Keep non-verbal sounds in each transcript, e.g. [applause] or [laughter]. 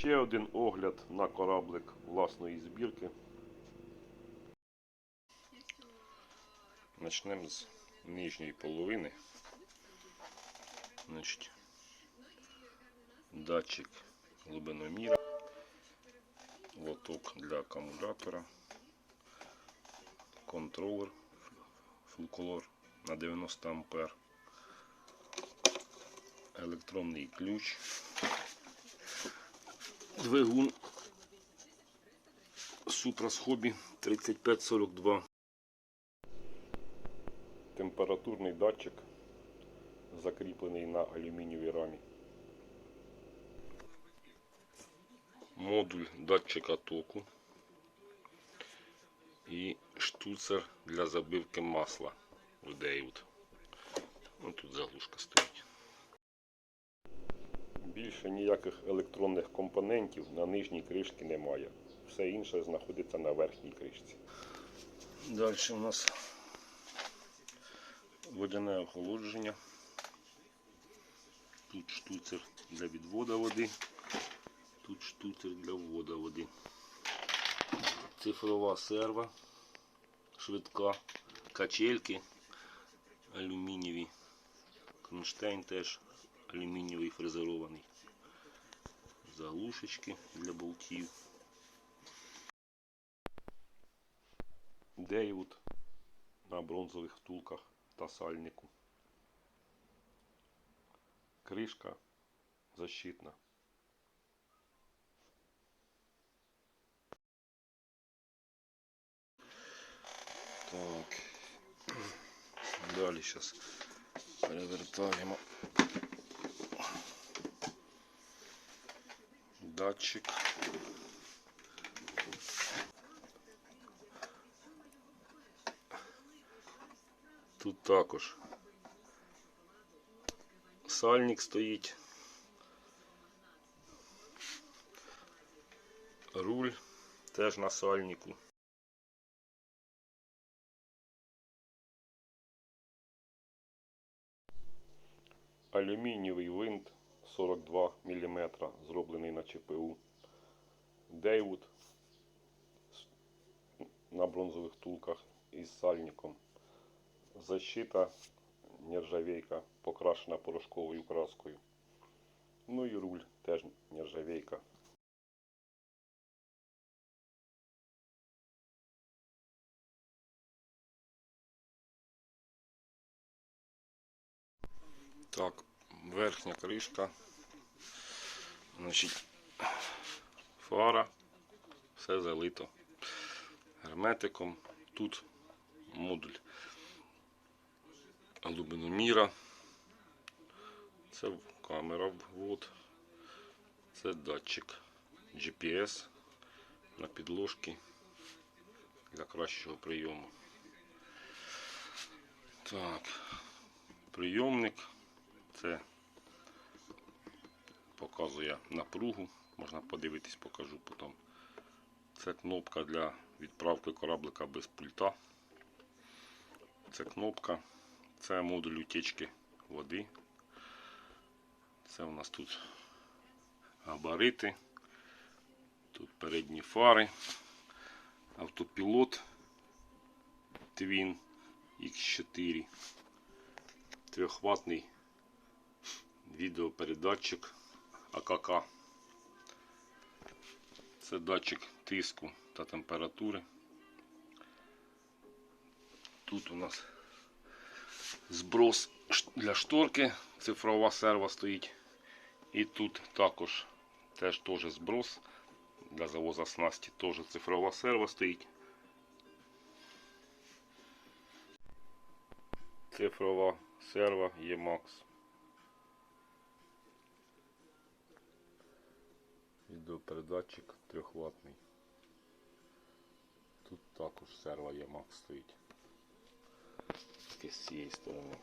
Ще один огляд на кораблик власної збірки. Почнемо з нижньої половини. Значить, датчик глибиноміра, лоток для акумулятора, контролер фулколор на 90 ампер, електронний ключ, двигун Supra з хобі 3542. Температурний датчик закріплений на алюмінієвій рамі. Модуль датчика току і штуцер для забивки масла в Дейвуд. Тут заглушка стоїть. Більше ніяких електронних компонентів на нижній кришці немає. Все інше знаходиться на верхній кришці. Далі у нас водяне охолодження. Тут штуцер для відводу води, тут штуцер для вводу води. Цифрова серва, швидка, качельки алюмінієві. Кронштейн теж алюмінієвий фрезерований. Заглушечки для болтів. Дейвуд на бронзових втулках та сальнику. Кришка защитна. Так. [clears throat] Далі зараз перевертаємо датчик. Тут також сальник стоїть. Руль теж на сальнику. Алюмінієвий винт 42 мм, зроблений на ЧПУ. Дейвуд на бронзових тулках із сальником. Защита нержавейка, покрашена порошковою краскою. Ну і руль теж нержавейка. Так, верхня кришка. Значить, фара, все залито герметиком. Тут модуль глибиноміра. Це камера ввод. Це датчик GPS на підложці для кращого прийому. Так, прийомник. Це показує напругу. Можна подивитись, покажу потім. Це кнопка для відправки кораблика без пульта. Це кнопка. Це модуль утечки води. Це у нас тут габарити. Тут передні фари. Автопілот Twin X4. Трьохватний відеопередатчик АКК. Це датчик тиску та температури. Тут у нас зброс для шторки, цифрова серва стоїть. І тут також теж теж зброс для завоза снасті, теж цифрова серва стоїть. Цифрова серва EMAX. Відеопередатчик трьохватний. Тут також серва EMAX стоїть. З цієї сторони.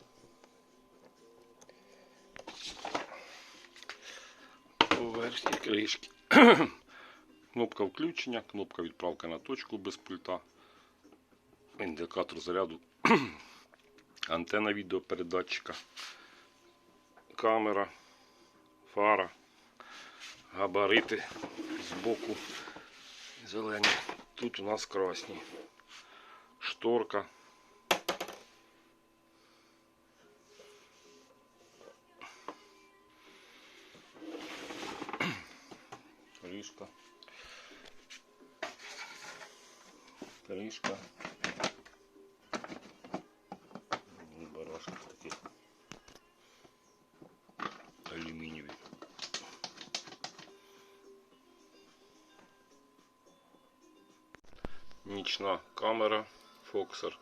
По верхній [clears throat] кнопка включення, кнопка відправки на точку без пульта, індикатор заряду, [clears throat] антена відеопередатчика, камера, фара, Габарити збоку зелені. Тут у нас красні. Шторка. Кришка. Кришка. Нічна камера Фоксер.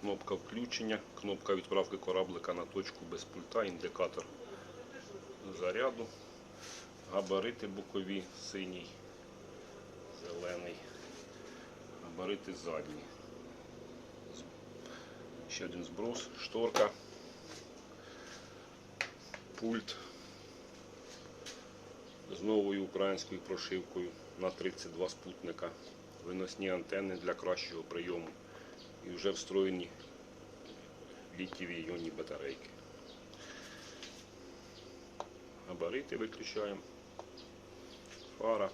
Кнопка включення, кнопка відправки кораблика на точку без пульта, індикатор заряду, габарити бокові, синій, зелений, габарити задні. Ще один зброс, шторка, пульт з новою українською прошивкою на 32 спутника, виносні антенни для кращого прийому і вже встроєні літієві іонні батарейки. Габарити виключаємо. Фара.